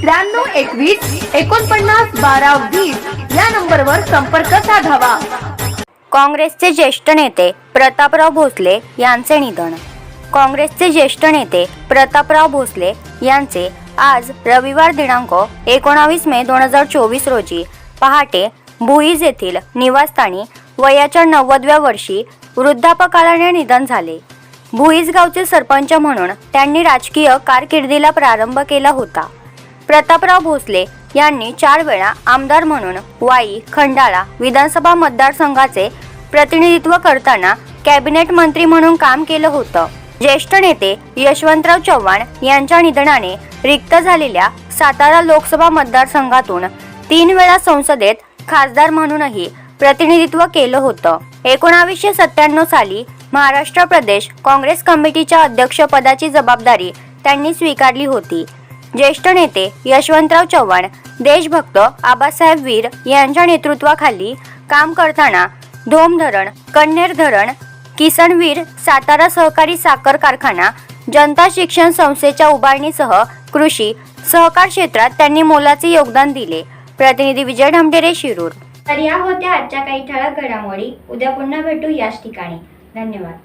त्र्याण्णव एकवीस एकोणपन्नास बारा वीस या नंबरवर संपर्क साधावा. काँग्रेसचे ज्येष्ठ नेते प्रतापराव भोसले यांचे निधन. काँग्रेसचे ज्येष्ठ नेते प्रतापराव भोसले यांचे आज रविवार दिनांक एकोणावीस मे दोन हजार चोवीस रोजी पहाटे भुईज येथील निवासस्थानी वयाच्या नव्वदव्या वर्षी वृद्धापकाळाने निधन झाले. भुईज गावचे सरपंच म्हणून त्यांनी राजकीय कारकिर्दीला प्रारंभ केला होता. प्रतापराव भोसले यांनी चार वेळा आमदार म्हणून वाई खंडाळा विधानसभा मतदारसंघाचे प्रतिनिधित्व करताना कॅबिनेट मंत्री म्हणून काम केलं होतं. ज्येष्ठ नेते यशवंतराव चव्हाण यांच्या निधनाने रिक्त झालेल्या सातारा लोकसभा मतदारसंघातून तीन वेळा संसदेत खासदार म्हणूनही प्रतिनिधित्व केलं होतं. एकोणावीसशे सत्त्याण्णव साली महाराष्ट्र प्रदेश काँग्रेस कमिटीच्या अध्यक्षपदाची जबाबदारी त्यांनी स्वीकारली होती. ज्येष्ठ नेते यशवंतराव चव्हाण देशभक्त आबासाहेब वीर यांच्या नेतृत्वाखाली काम करताना धोम धरण कन्नेर धरण किसनवीर सातारा सहकारी साखर कारखाना जनता शिक्षण संस्थेच्या उभारणीसह कृषी सहकार क्षेत्रात त्यांनी मोलाचे योगदान दिले. प्रतिनिधी विजय ढमढेरे शिरूर. तर या होत्या आजच्या काही ठळक घडामोडी. उद्या पुन्हा भेटू याच ठिकाणी. धन्यवाद.